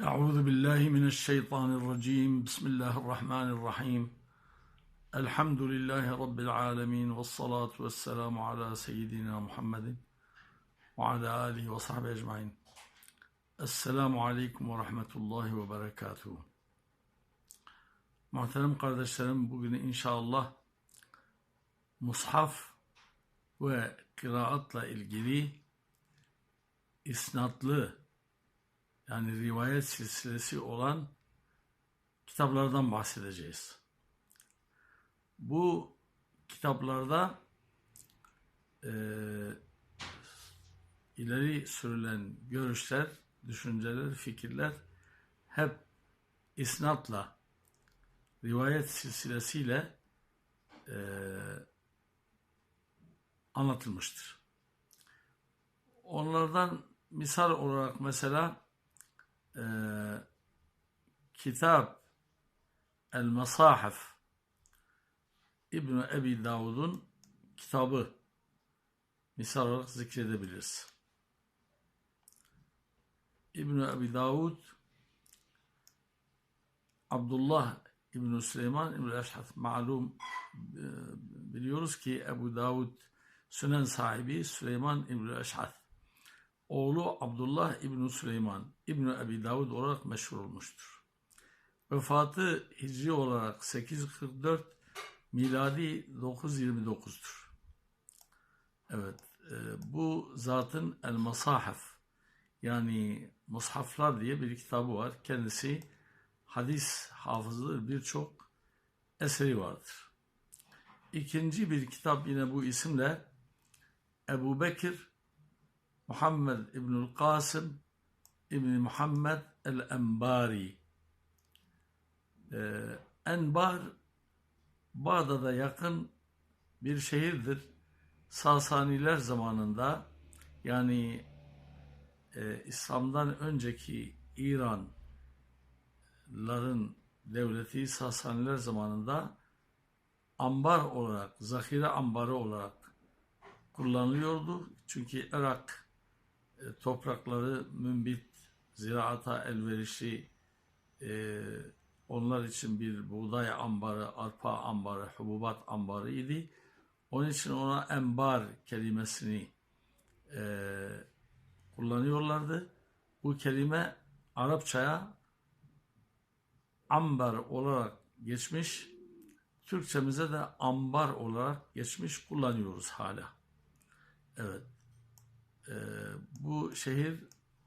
أعوذ بالله من الشيطان الرجيم بسم الله الرحمن الرحيم الحمد لله رب العالمين والصلاة والسلام على سيدنا محمد وعلى آله وصحبه أجمعين السلام عليكم ورحمة الله وبركاته Muhterem kardeşlerim bugün inşallah mushaf ve kıraatla ilgili isnatlı yani rivayet silsilesi olan kitaplardan bahsedeceğiz. Bu kitaplarda e, ileri sürülen görüşler, düşünceler, fikirler hep isnatla, rivayet silsilesiyle e, anlatılmıştır. Onlardan misal olarak mesela e, kitap El Masahif İbn Ebi Davud'un kitabı misal olarak zikredebiliriz. İbn Ebi Davud Abdullah İbn Süleyman İbn Eşhat malum e, biliyoruz ki Ebu Davud Sünen sahibi Süleyman İbn Eşhat oğlu Abdullah İbn Süleyman İbn Ebi Davud olarak meşhur olmuştur. Vefatı hicri olarak 844 miladi 929'dur. Evet, e, bu zatın El Masahif yani Mushaflar diye bir kitabı var. Kendisi hadis hafızıdır birçok eseri vardır. İkinci bir kitap yine bu isimle Ebu Bekir Muhammed İbnül Kasım İbni Muhammed el-Enbari ee, Enbar Bağdat'a yakın bir şehirdir. Sasaniler zamanında yani e, İslam'dan önceki İranların devleti Sasaniler zamanında ambar olarak, zahire ambarı olarak kullanılıyordu. Çünkü Irak toprakları mümbit, ziraata elverişli, e, onlar için bir buğday ambarı, arpa ambarı, hububat ambarı idi. Onun için ona embar kelimesini e, kullanıyorlardı. Bu kelime Arapçaya ambar olarak geçmiş, Türkçemize de ambar olarak geçmiş kullanıyoruz hala. Evet. Ee, bu şehir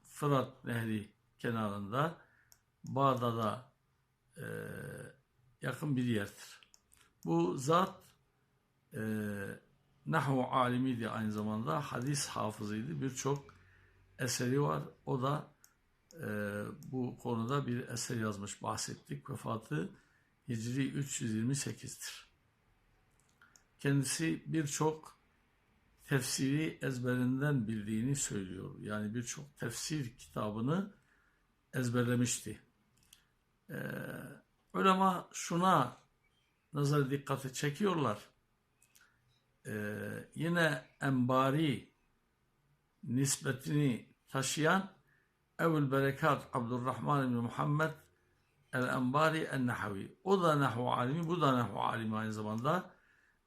Fırat Nehri kenarında Bağdat'a e, yakın bir yerdir. Bu zat e, Nahu alimiydi aynı zamanda hadis hafızıydı. Birçok eseri var. O da e, bu konuda bir eser yazmış bahsettik. Vefatı Hicri 328'dir. Kendisi birçok tefsiri ezberinden bildiğini söylüyor. Yani birçok tefsir kitabını ezberlemişti. Ee, ulema şuna nazar dikkati çekiyorlar. Ee, yine Embari nispetini taşıyan Ebul Berekat Abdurrahman bin Muhammed El-Embari El-Nahavi. O da nahu alimi, bu da nahu alimi aynı zamanda.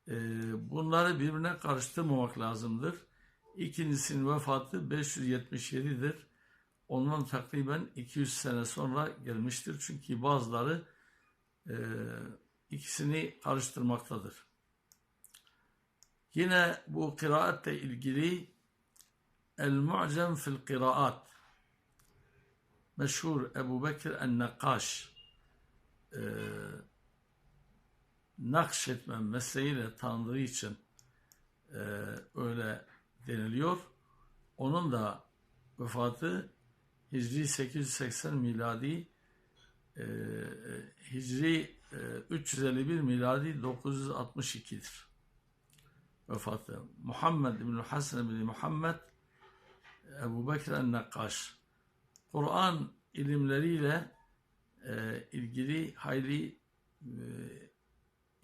Ee, bunları birbirine karıştırmamak lazımdır. İkincisinin vefatı 577'dir. Ondan takriben 200 sene sonra gelmiştir. Çünkü bazıları e, ikisini karıştırmaktadır. Yine bu kıraatle ilgili El-Mu'cem fil Kıraat meşhur Ebu Bekir el-Nakkaş e, nakşetme mesleğiyle tanıdığı için e, öyle deniliyor. Onun da vefatı Hicri 880 miladi e, Hicri e, 351 miladi 962'dir. Vefatı. Muhammed bin Hasan bin Muhammed Ebu Bekir el-Nakkaş Kur'an ilimleriyle e, ilgili hayli e,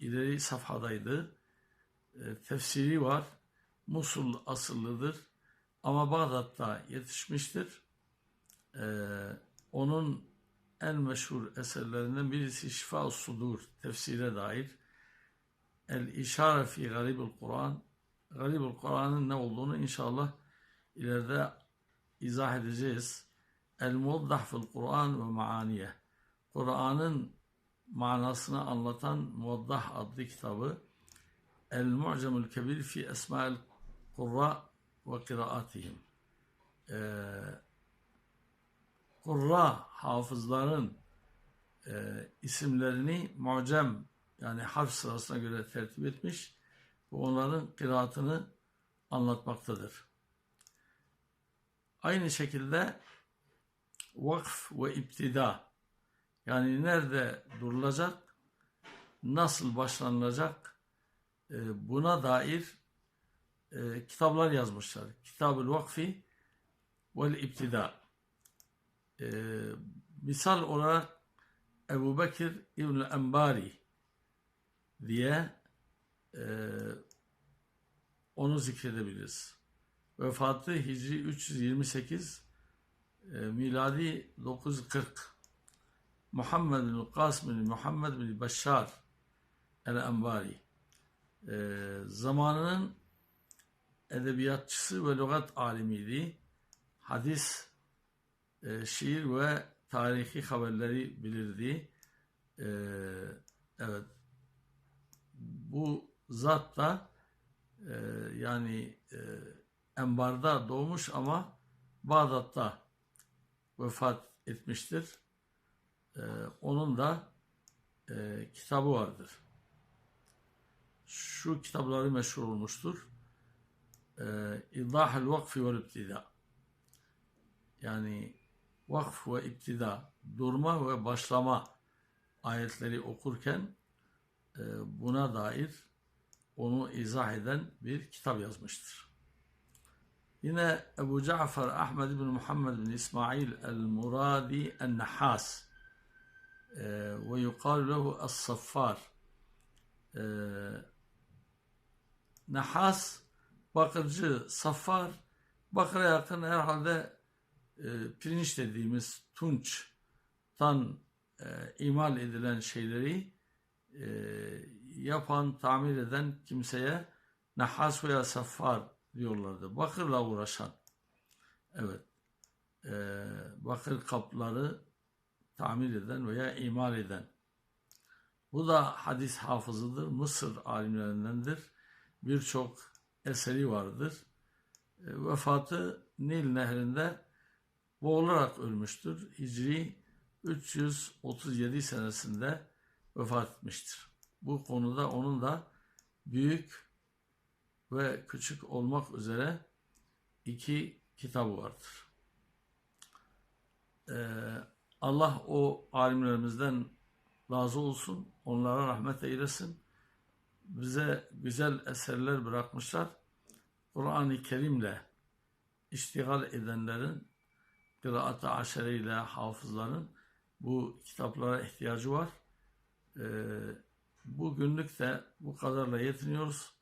ileri safhadaydı. E, tefsiri var. Musul asıllıdır. Ama Bağdat'ta yetişmiştir. E, onun en meşhur eserlerinden birisi Şifa Sudur tefsire dair. El İşare fi Garibul Kur'an. Garibul Kur'an'ın ne olduğunu inşallah ileride izah edeceğiz. El Muddah fil Kur'an ve Maaniye. Kur'an'ın manasını anlatan Muddah adlı kitabı. El Mu'camul Kebir fi Esma'il Kurra ve Kiraatihim. Ee, Kurra hafızların e, isimlerini mucem yani harf sırasına göre tertip etmiş ve onların kıraatını anlatmaktadır. Aynı şekilde vakf ve iptida yani nerede durulacak, nasıl başlanılacak e, buna dair e, kitaplar yazmışlar. Kitab-ül Vakfi vel İptida. E, misal olarak Ebu Bekir İbn Enbari diye onu zikredebiliriz. Vefatı Hicri 328 e, miladi 940 Muhammed bin Kasım bin Muhammed bin Beşşar el-Enbari e, zamanının edebiyatçısı ve lügat alimiydi. Hadis, e, şiir ve tarihi haberleri bilirdi. E, evet. Bu zat da e, yani e, Enbar'da doğmuş ama Bağdat'ta vefat etmiştir. E, onun da e, kitabı vardır. Şu kitapları meşhur olmuştur. E, İdahül Vakfi ve İptida. Yani vakf ve iptida, durma ve başlama ayetleri okurken e, buna dair onu izah eden bir kitap yazmıştır. Yine Ebu Cafer Ahmed bin Muhammed bin İsmail el-Muradi el-Nahas ve yuqal lehu es-Saffar e, Nahas bakırcı, Saffar bakıra yakın herhalde e, pirinç dediğimiz tunçtan e, imal edilen şeyleri e, yapan, tamir eden kimseye nahas veya saffar diyorlardı. Bakırla uğraşan. Evet. E, bakır kapları tamir eden veya imal eden. Bu da hadis hafızıdır. Mısır alimlerindendir. Birçok eseri vardır. E, vefatı Nil nehrinde boğularak ölmüştür. Hicri 337 senesinde vefat etmiştir. Bu konuda onun da büyük ve küçük olmak üzere iki kitabı vardır. Ee, Allah o alimlerimizden razı olsun, onlara rahmet eylesin. Bize güzel eserler bırakmışlar. Kur'an-ı Kerim'le iştigal edenlerin kıraat-ı aşereyle hafızların bu kitaplara ihtiyacı var. Ee, bugünlük de bu kadarla yetiniyoruz.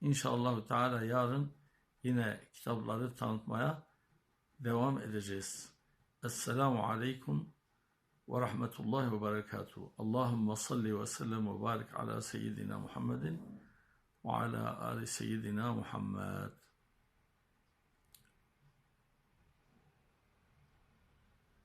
İnşallah Teala yarın yine kitapları tanıtmaya devam edeceğiz. Esselamu Aleyküm ve Rahmetullahi ve Berekatuhu. Allahümme salli ve sellem ve barik ala seyyidina Muhammedin ve